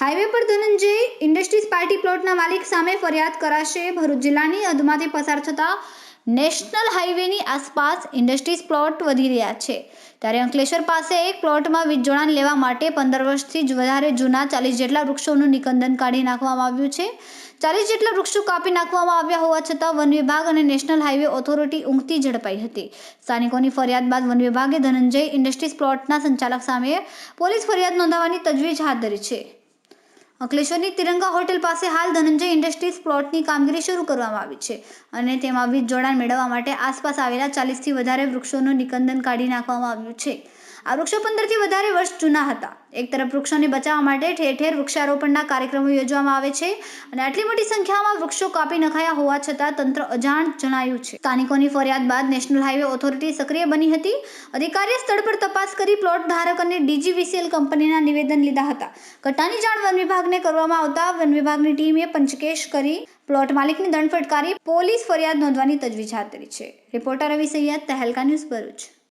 Highway પર Dhananjay industries party પ્લોટના માલિક સામે ફરિયાદ કરાશે. ભરૂચ જિલ્લાની અધમાંથી પસાર થતા નેશનલ હાઈવેની આસપાસ ઇન્ડસ્ટ્રીઝ પ્લોટ વધી રહ્યા છે. ત્યારે અંકલેશ્વર પાસે એક પ્લોટમાં વીજ જોડાણ લેવા માટે પંદર વર્ષથી જ વધારે જૂના ચાલીસ જેટલા વૃક્ષોનું નિકંદન કાઢી નાખવામાં આવ્યું છે. ચાલીસ જેટલા વૃક્ષો કાપી નાખવામાં આવ્યા હોવા છતાં વન વિભાગ અને નેશનલ હાઈવે ઓથોરિટી ઊંઘતી ઝડપાઈ હતી. સ્થાનિકોની ફરિયાદ બાદ વન વિભાગે ધનંજય ઇન્ડસ્ટ્રીઝ પ્લોટના સંચાલક સામે પોલીસ ફરિયાદ નોંધાવવાની તજવીજ હાથ ધરી છે. અંકલેશ્વરની તિરંગા હોટેલ પાસે હાલ ધનંજય ઇન્ડસ્ટ્રીઝ પ્લોટની કામગીરી શરૂ કરવામાં આવી છે અને તેમાં વીજ જોડાણ મેળવવા માટે આસપાસ આવેલા ચાલીસથી વધારે વૃક્ષોનું નિકંદન કાઢી નાખવામાં આવ્યું છે. આ વૃક્ષો પંદરથી વધારે વર્ષ જૂના હતા. એક તરફ વૃક્ષોને બચાવવા માટે ઠેર ઠેર વૃક્ષારોપણના કાર્યક્રમો યોજવામાં આવે છે અને આટલી મોટી સંખ્યામાં વૃક્ષો કાપી નખાયા હોવા છતાં તંત્ર અજાણ જણાયું છે. સ્થાનિકોની ફરિયાદ બાદ નેશનલ હાઈવે ઓથોરિટી સક્રિય બની હતી. અધિકારીએ સ્થળ પર તપાસ કરી પ્લોટ ધારક અને ડીજીવીસીએલ કંપનીના નિવેદન લીધા હતા. ઘટનાની જાણ વન વિભાગને કરવામાં આવતા વન વિભાગની ટીમે પંચકેશ કરી પ્લોટ માલિકની દંડ ફટકારી પોલીસ ફરિયાદ નોંધવાની તજવીજ હાથ ધરી છે. Reporter Ravi Saiyed, Tehelka news Bharuch.